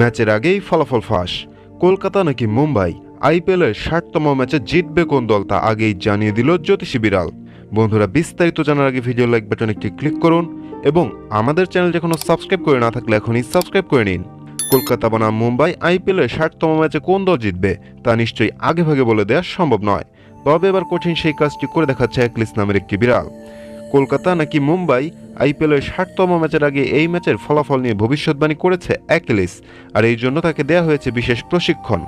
ম্যাচের আগেই ফলাফল ফাঁস। কলকাতা নাকি মুম্বাই? আইপিএলের ষাটতম ম্যাচে জিতবে কোন দল তা আগেই জানিয়ে দিল জ্যোতিষী বিড়াল। বন্ধুরা, বিস্তারিত জানার আগে ভিডিও লাইক বাটন একটি ক্লিক করুন এবং আমাদের চ্যানেল এখনও সাবস্ক্রাইব করে না থাকলে এখনই সাবস্ক্রাইব করে নিন। কলকাতা বনাম মুম্বাই আইপিএলের ষাটতম ম্যাচে কোন দল জিতবে তা নিশ্চয়ই আগে ভাগে বলে দেওয়া সম্ভব নয়। তবে এবার কঠিন সেই কাজটি করে দেখাচ্ছে একলিস নামের একটি বিড়াল। কলকাতা নাকি মুম্বাই? আইপিএলের ষাটতম ম্যাচের আগে এই ম্যাচের ফলাফল নিয়ে ভবিষ্যৎবাণী করেছে অ্যাকিলিস, আর এই জন্য তাকে দেয়া হয়েছে বিশেষ প্রশিক্ষণ।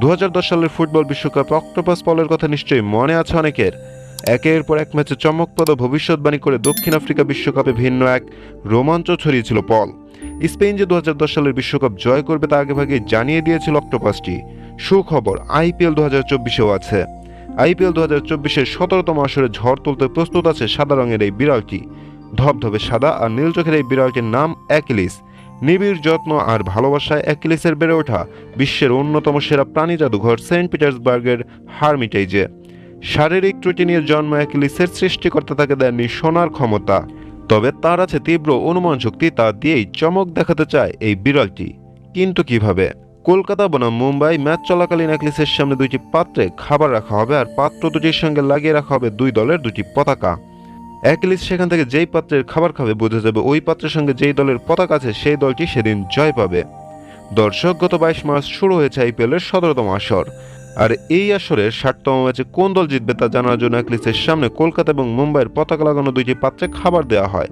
দু হাজার দশ সালের ফুটবল বিশ্বকাপ অক্টোপাস পলের কথা নিশ্চয়ই মনে আছে অনেকের। একের পর এক ম্যাচে চমকপ্রদ ভবিষ্যৎবাণী করে দক্ষিণ আফ্রিকা বিশ্বকাপে ভিন্ন এক রোমাঞ্চ ছড়িয়েছিল পল। স্পেন যে দু হাজার দশ সালের বিশ্বকাপ জয় করবে তা আগেভাগে জানিয়ে দিয়েছিল অক্টোপাসটি। সুখবর, আইপিএল দু হাজার চব্বিশেও আছে। আইপিএল দু হাজার চব্বিশের সতেরোতম আসরে ঝড় তুলতে প্রস্তুত আছে সাদা রঙের এই বিড়ালটি। ধবধবে সাদা আর নীল চোখের এই বিড়ালটির নাম অ্যাকিলিস। নিবিড় যত্ন আর ভালোবাসায় অ্যাকিলিসের বেড়ে ওঠা বিশ্বের অন্যতম সেরা প্রাণী জাদুঘর সেন্ট পিটার্সবার্গের হারমিটেজে শারীরিক ত্রুটি নিয়ে জন্ম অ্যাকিলিসের সৃষ্টিকর্তা তাকে দেননি সোনার ক্ষমতা। তবে তার আছে তীব্র অনুমান শক্তি, তা দিয়েই চমক দেখাতে চায় এই বিড়ালটি। কিন্তু কীভাবে? কলকাতা, বনাম, মুম্বাই, ম্যাচ চলাকালীন অ্যাকিলিসের সামনে দুইটি পাত্রে খাবার রাখা হবে আর পাত্র দুটির সঙ্গে লাগিয়ে রাখা হবে দুই দলের দুটি পতাকা। অ্যাকিলিস সেখান থেকে যেই পাত্রের খাবার খাবে, বোঝা যাবে ওই পাত্রের সঙ্গে যেই দলের পতাকা আছে, সেই দলটি সেদিন জয় পাবে। দর্শক, গত বাইশ মার্চ শুরু হয়েছে আইপিএলের সতেরোতম আসর। আর এই আসরের ষাটতম ম্যাচে কোন দল জিতবে তা জানার জন্য অ্যাকিলিসের সামনে কলকাতা এবং মুম্বাইয়ের পতাকা লাগানো দুইটি পাত্রে খাবার দেওয়া হয়।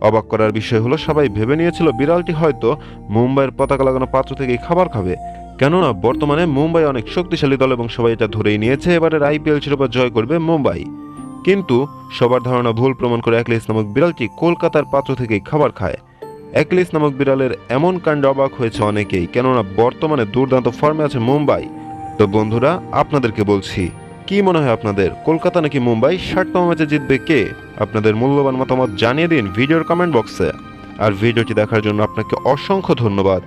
অবাক করার বিষয় হলো, সবাই ভেবে নিয়েছিল বিড়ালটি হয়তো মুম্বাইয়ের পতাকা লাগানো পাত্র থেকেই খাবার খাবে। কেননা, বর্তমানে মুম্বাই অনেক শক্তিশালী দল এবং সবাই এটা ধরেই নিয়েছে, এবারের আইপিএল শিরোপা জয় করবে মুম্বাই। কিন্তু সবার ধারণা ভুল প্রমাণ করে অ্যাকলিস নামক বিড়ালটি কলকাতার পাত্র থেকেই খাবার খায়। অ্যাকলিস নামক বিড়ালের এমন কাণ্ড অবাক হয়েছে অনেকেই, কেননা বর্তমানে দুর্দান্ত ফর্মে আছে মুম্বাই। তো বন্ধুরা, আপনাদেরকে বলছি, কি মনে হয় আপনাদের? কলকাতা নাকি মুম্বাই? ষাটতম ম্যাচে জিতবে কে? আপনাদের মূল্যবান মতামত জানিয়ে দিন ভিডিওর কমেন্ট বক্সে। আর ভিডিওটি দেখার জন্য আপনাকে অসংখ্য ধন্যবাদ।